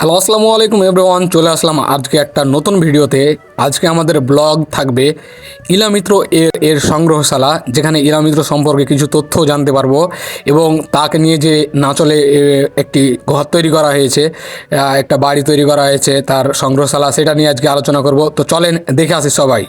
Hello, আসসালামু আলাইকুম everyone, চলে আসলাম আজকে একটা নতুন ভিডিওতে। আজকে আমাদের ব্লগ থাকবে ইলামিত্র এর এর সংগ্রহশালা, যেখানে ইলামিত্র সম্পর্কে কিছু তথ্য জানতে পারব এবং তাকে নিয়ে যে নাচলে চলে একটি ঘর তৈরি করা হয়েছে একটা বাড়ি তৈরি করা হয়েছে, তার সংগ্রহশালা, সেটা নিয়ে আজকে আলোচনা করব। তো চলেন দেখে আসি সবাই।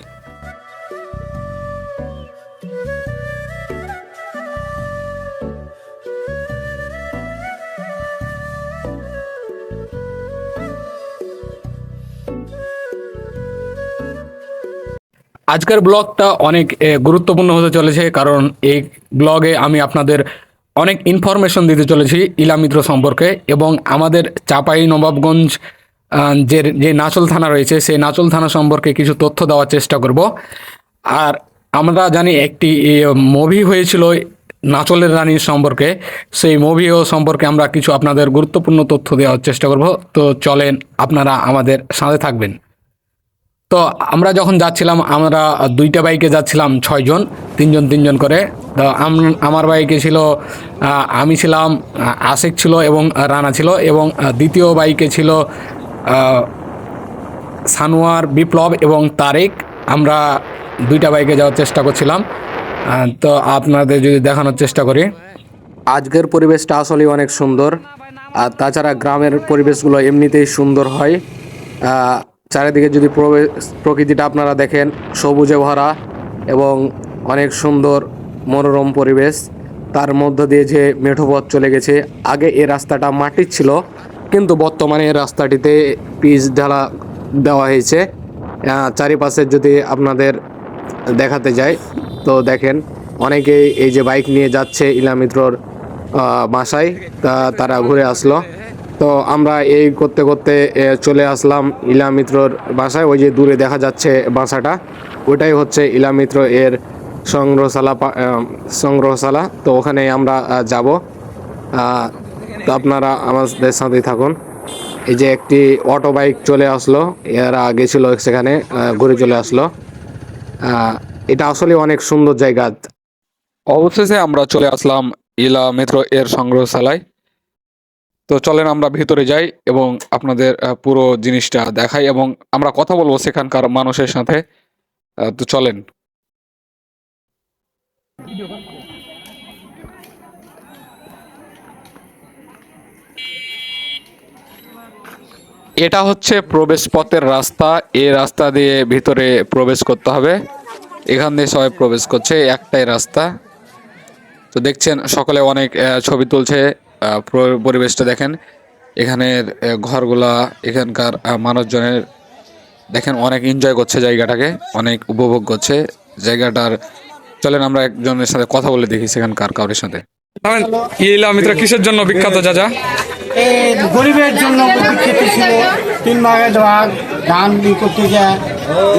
আজকের ব্লগটা অনেক গুরুত্বপূর্ণ হতে চলেছে, কারণ এই ব্লগে আমি আপনাদের অনেক ইনফরমেশন দিতে চলেছি ইলামিত্র সম্পর্কে এবং আমাদের চাপাই নবাবগঞ্জ যে যে নাচল থানা রয়েছে, সেই নাচল থানা সম্পর্কে কিছু তথ্য দেওয়ার চেষ্টা করব। আর আমরা জানি একটি মুভি হয়েছিল নাচলের রানীর সম্পর্কে, সেই মুভিও সম্পর্কে আমরা কিছু আপনাদের গুরুত্বপূর্ণ তথ্য দেওয়ার চেষ্টা করব। তো চলেন আপনারা আমাদের সাথে থাকবেন। তো আমরা যখন যাচ্ছিলাম, আমরা দুইটা বাইকে যাচ্ছিলাম, ছয়জন, তিনজন তিনজন করে। তো আম- আমার বাইকে ছিল আমি ছিলাম আশিক ছিল এবং রানা ছিল এবং দ্বিতীয় বাইকে ছিল সানোয়ার, বিপ্লব এবং তারেক। আমরা দুইটা বাইকে যাওয়ার চেষ্টা করছিলাম। তো আপনাদের যদি দেখানোর চেষ্টা করি। আজকের পরিবেশটা আসলে অনেক সুন্দর। আর তাছাড়া গ্রামের পরিবেশগুলো এমনিতেই সুন্দর হয়। চারিদিকে যদি প্রকৃতিটা আপনারা দেখেন, সবুজে ভরা এবং অনেক সুন্দর মনোরম পরিবেশ। তার মধ্য দিয়ে যে মেঠো পথ চলে গেছে, আগে এ রাস্তাটা মাটির ছিল, কিন্তু বর্তমানে এই রাস্তাটিতে পিচ ঢালা দেওয়া হয়েছে। চারিপাশে যদি আপনাদের দেখাতে যাই, তো দেখেন অনেকেই এই যে বাইক নিয়ে যাচ্ছে ইলামিত্রর বাসায়, তা তারা ঘুরে আসলো। তো আমরা এই করতে করতে চলে আসলাম ইলামিত্রর বাসায়। ওই যে দূরে দেখা যাচ্ছে বাসাটা ওটাই হচ্ছে ইলামিত্র এর সংগ্রহশালা সংগ্রহশালা। তো ওখানে আমরা যাব। তো আপনারা আমাদের সাথেই থাকুন। এই যে একটি অটো বাইক চলে আসলো, এরা আগে ছিল সেখানে ঘুরে চলে আসলো। এটা আসলে অনেক সুন্দর জায়গা। অবশেষে আমরা চলে আসলাম ইলা মিত্র এর সংগ্রহশালায়। তো চলেন আমরা ভিতরে যাই এবং আপনাদের পুরো জিনিসটা দেখাই এবং আমরা কথা বলব সেখানকার মানুষের সাথে। তো চলেন। এটা হচ্ছে প্রবেশ পথের রাস্তা। এই রাস্তা দিয়ে ভিতরে প্রবেশ করতে হবে। এখান দিয়ে সবাই প্রবেশ করছে, একটাই রাস্তা। তো দেখছেন, সকলে অনেক ছবি তুলছে। পরিবেশটা দেখেন। এখানের ঘরগুলা এখানকার মানুষজনের দেখেন অনেক এনজয় করছে জায়গাটাকে অনেক উপভোগ করছে। জায়গাটার চলেন আমরা একজনের সাথে কথা বলে দেখি সেখানকার কারোর সাথে। ইলা মিত্র কিসের জন্য বিখ্যাত চাচা? এই গরিবের জন্য বিখ্যাত ছিল তিন ভাগে ভাগ ধান করতে যায়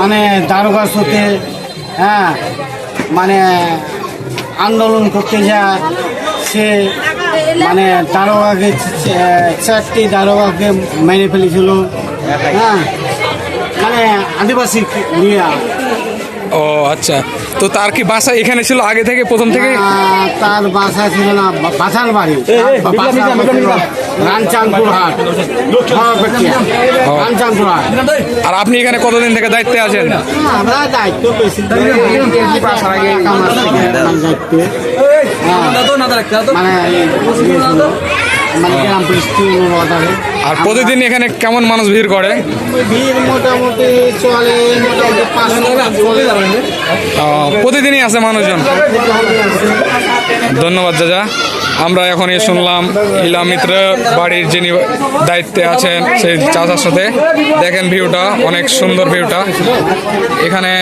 মানে দারোগা সাথে হ্যাঁ মানে আন্দোলন করতে যায়, সে মানে দারোগাকে চারটি দারোগাকে মেরে ফেলেছিল। হ্যাঁ মানে আদিবাসী নিয়ে ও আচ্ছা। তো তার কি বাসা এখানে ছিল আগে থেকে প্রথম থেকে? তার বাসা ছিল না বাসার বাড়ি। রামচাঁদপুর হাট রামচাঁদপুর হাট আর আপনি এখানে কতদিন থেকে দায়িত্বে আছেন? আমরা দায়িত্বে। হ্যাঁ, মানে মানে আর প্রতিদিন এখানে কেমন মানুষ ভিড় করে? ভিড় মোটামুটি চলে মোটামুটি আহ, প্রতিদিনই আসে মানুষজন? ধন্যবাদ দাদা আমরা এখনই শুনলাম ইলা মিত্র বাড়ির যিনি দায়িত্বে আছেন সেই চাচার সাথে। দেখেন ভিউটা অনেক সুন্দর ভিউটা। এখানে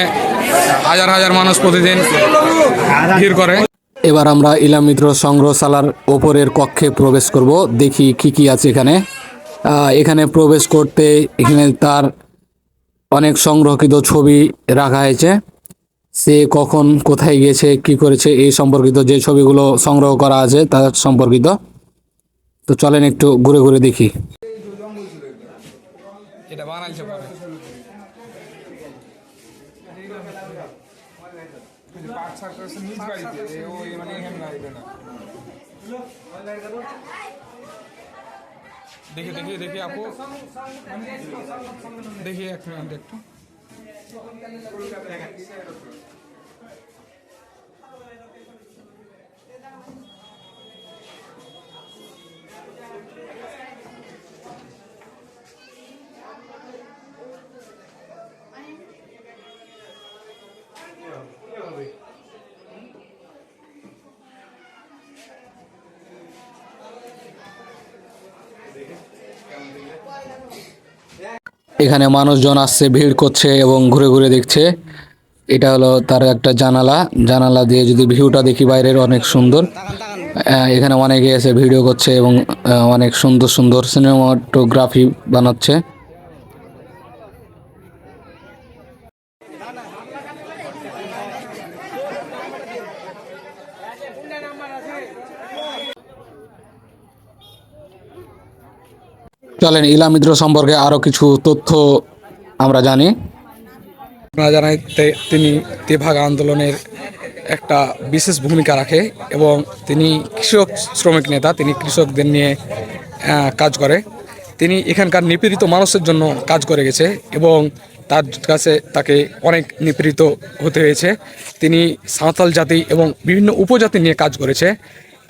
হাজার হাজার মানুষ প্রতিদিন ভিড় করে। এবার আমরা ইলা মিত্র সংগ্রহশালার ওপরের কক্ষে প্রবেশ করব, দেখি কি কি আছে এখানে। এখানে প্রবেশ করতে এখানে তার অনেক সংরক্ষিত ছবি রাখা হয়েছে। সে কখন কোথায় গেছে কি করেছে, এই সম্পর্কিত যে ছবিগুলো সংগ্রহ করা আছে তার সম্পর্কিত। তো চলেন একটু ঘুরে ঘুরে দেখি। দেখি দেখি দেখি আপু দেখি এক মিনিট একটু এখানে মানুষজন আসছে, ভিড় করছে এবং ঘুরে ঘুরে দেখছে। এটা হলো তার একটা জানালা। জানালা দিয়ে যদি ভিউটা দেখি বাইরের অনেক সুন্দর। এখানে অনেকে এসে ভিডিও করছে এবং অনেক সুন্দর সুন্দর সিনেমাটোগ্রাফি বানাচ্ছে। চলেন ইলামিত্র সম্পর্কে আরও কিছু তথ্য আমরা জানি। আপনারা জানাই তিনি তেভাগ আন্দোলনের একটা বিশেষ ভূমিকা রাখে এবং তিনি কৃষক শ্রমিক নেতা, তিনি কৃষকদের নিয়ে কাজ করে। তিনি এখানকার নিপীড়িত মানুষের জন্য কাজ করে গেছে এবং তার কাছে তাকে অনেক নিপীড়িত হতে হয়েছে। তিনি সাঁওতাল জাতি এবং বিভিন্ন উপজাতি নিয়ে কাজ করেছে।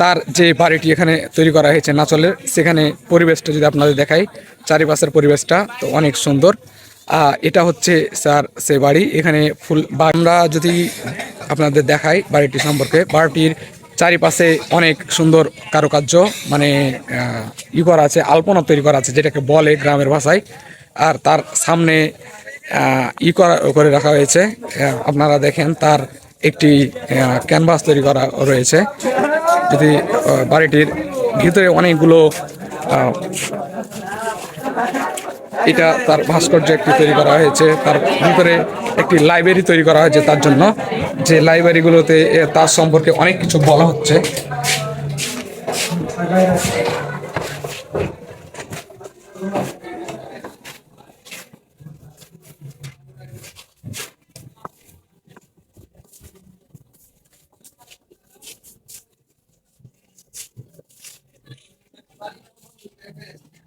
তার যে বাড়িটি এখানে তৈরি করা হয়েছে নাচলের, সেখানে পরিবেশটা যদি আপনাদের দেখাই, চারিপাশের পরিবেশটা তো অনেক সুন্দর। এটা হচ্ছে স্যার সে বাড়ি। এখানে ফুল আমরা যদি আপনাদের দেখাই বাড়িটি সম্পর্কে, বাড়িটির চারিপাশে অনেক সুন্দর কারুকার্য মানে ই করা আছে, আলপনা তৈরি করা আছে, যেটাকে বলে গ্রামের ভাষায়। আর তার সামনে ই করা, করে রাখা হয়েছে। আপনারা দেখেন তার একটি ক্যানভাস তৈরি করা রয়েছে। যদি বাড়িটির ভিতরে অনেকগুলো এটা তার ভাস্কর্য একটি তৈরি করা হয়েছে। তার ভিতরে একটি লাইব্রেরি তৈরি করা হয়েছে তার জন্য। যে লাইব্রেরিগুলোতে তার সম্পর্কে অনেক কিছু বলা হচ্ছে।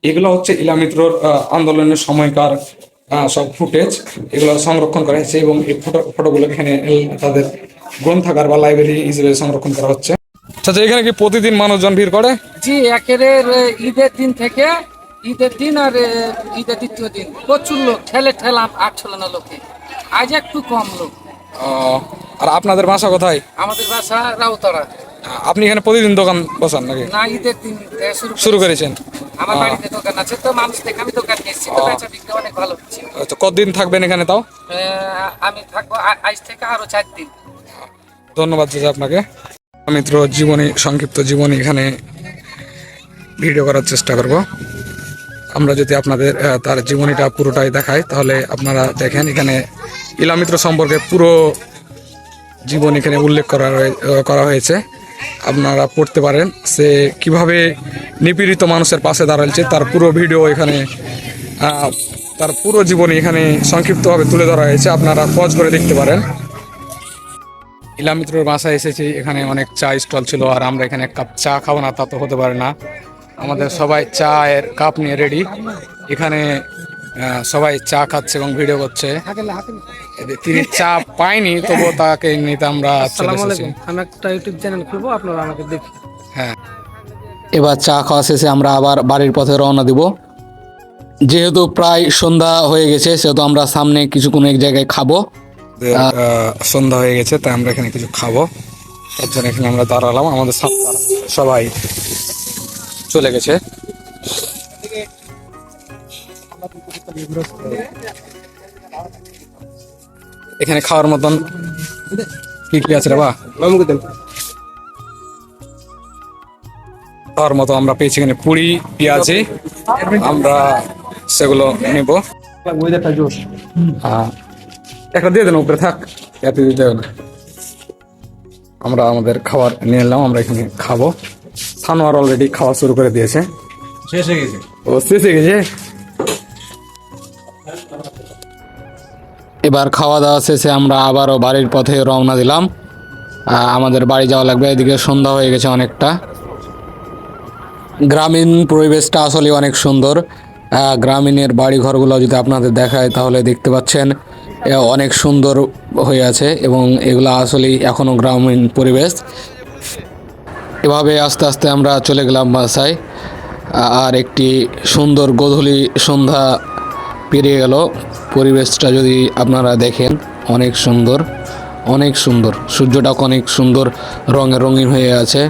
এগুলো হচ্ছে ইলামিত্রর আন্দোলনের সময়কার সব ফুটেজ। এগুলো সংরক্ষণ করা হয়েছে এবং এই ফটো ফটোগুলো এখানে তাদের গ্রন্থাগার বা লাইব্রেরি হিসেবে সংরক্ষণ করা হচ্ছে। আচ্ছা এখানে কি প্রতিদিন মানুষজন ভিড় করে? জি একের ঈদের দিন থেকে ঈদের দিন আর ঈদের দ্বিতীয় দিন। প্রচুর লোক ঠেলে ঠেলা আট ঠেলানো লোকে। আজ একটু কম লোক। আর আপনাদের বাসা কোথায়? আমাদের বাসা রাউতারা আপনি এখানে প্রতিদিন দোকান বসান নাকি? না ঈদের দিন শুরু করেছেন। আমার বাড়িতে দোকান আছে তো মানুষ দেখে আমি দোকান নিয়েছি তো বেচা বিক্রি অনেক ভালো হচ্ছে। আচ্ছা কতদিন থাকবেন এখানে তাও? আমি থাকব আজ থেকে আরও চার দিন। ধন্যবাদ চাচা আপনাকে। মিত্র জীবনী সংক্ষিপ্ত জীবনী এখানে ভিডিও করার চেষ্টা করব। আমরা যদি আপনাদের তার জীবনীটা পুরোটাই দেখাই তাহলে আপনারা দেখেন এখানে ইলামিত্র সম্পর্কে পুরো জীবন এখানে উল্লেখ করা করা হয়েছে। আপনারা পড়তে পারেন। সে কীভাবে নিপীড়িত মানুষের পাশে দাঁড়াচ্ছে তার পুরো ভিডিও এখানে তার পুরো জীবনী এখানে সংক্ষিপ্তভাবে তুলে ধরা হয়েছে। আপনারা পজ করে দেখতে পারেন। ইলামিত্রর বাসায় এসেছি, এখানে অনেক চা স্টল ছিল, আর আমরা এখানে কাপ চা খাব না, তা তো হতে পারে না। আমাদের সবাই চায়ের কাপ নিয়ে রেডি এখানে সবাই চা খাচ্ছে এবং ভিডিও করছে। তিনি চা পায়নি তবুও তাকে নিতে আমরা আমি একটা ইউটিউব চ্যানেল খুলবো আপনারা আমাকে দেখি। হ্যাঁ। এবার চা খাওয়া শেষে আমরা আবার বাড়ির পথে রওনা দিব। যেহেতু প্রায় সন্ধ্যা হয়ে গেছে সেহেতু আমরা সামনে কিছুক্ষণ এক জায়গায় খাব। সন্ধ্যা হয়ে গেছে তাই আমরা এখানে কিছু খাব। তার জন্য এখানে আমরা দাঁড়ালাম আমাদের সবাই চলে গেছে। এখানে খাওয়ার মতন কি কি আছে রে বা খাওয়ার মতো আমরা পেয়েছি এখানে পুরি পেঁয়াজি। আমরা সেগুলো নেব। একটা দিয়ে দেন উপরে থাক। এত দিতে হবে আমরা আমাদের খাবার নিয়ে এলাম আমরা এখানে খাব। সানোয়ার অলরেডি খাওয়া শুরু করে দিয়েছে। শেষ হয়ে গেছে। ও শেষ হয়ে গেছে? এবার খাওয়া দাওয়া শেষে আমরা আবারও বাড়ির পথে রওনা দিলাম। আমাদের বাড়ি যাওয়া লাগবে, এদিকে সন্ধ্যা হয়ে গেছে অনেকটা। গ্রামীণ পরিবেশটা আসলে অনেক সুন্দর। গ্রামীণের বাড়ি ঘরগুলো যদি আপনাদের দেখায়, তাহলে দেখতে পাচ্ছেন অনেক সুন্দর হয়ে আছে এবং এগুলো আসলেই এখনও গ্রামীণ পরিবেশ। এভাবে আস্তে আস্তে আমরা চলে গেলাম বাসায়। আর একটি সুন্দর গোধূলি সন্ধ্যা পেরিয়ে গেল। পরিবেশটা যদি আপনারা দেখেন, অনেক সুন্দর অনেক সুন্দর। সূর্যটা অনেক সুন্দর, রঙে রঙিন হয়ে আছে।